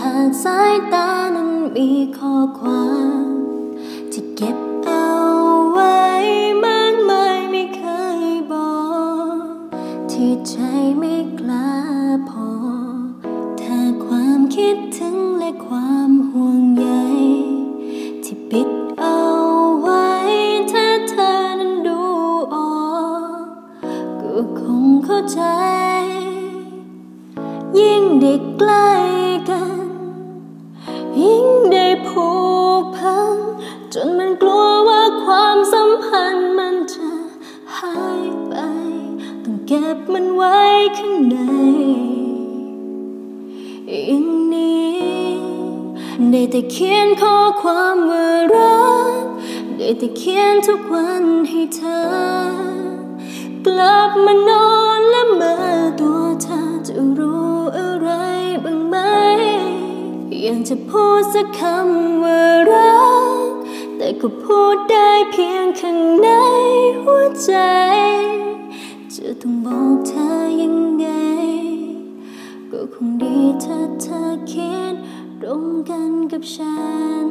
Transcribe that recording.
หากสายตานั้นมีข้อความที่เก็บเอาไว้มากมายไม่เคยบอก ที่ใจไม่กล้าพอ ถ้าความคิดถึงและความห่วงใยที่ปิดเอาไว้ถ้าเธอนั้นดูออกก็คงเข้าใจ ยิ่งได้ใกล้ กัน ยิ่งได้ผูกพัน จนมันกลัวว่าความสัมพันธ์มันจะหายไป ต้องเก็บมันไว้ข้างในอย่างนี้ ได้แต่เขียนข้อความว่ารัก ได้แต่เขียนทุกวันให้เธอ ยังจะพูดสักคำว่ารัก แต่ก็พูดได้เพียงข้างในหัวใจ จะต้องบอกเธอยังไง ก็คงดีถ้าเธอคิดตรงกันกับฉัน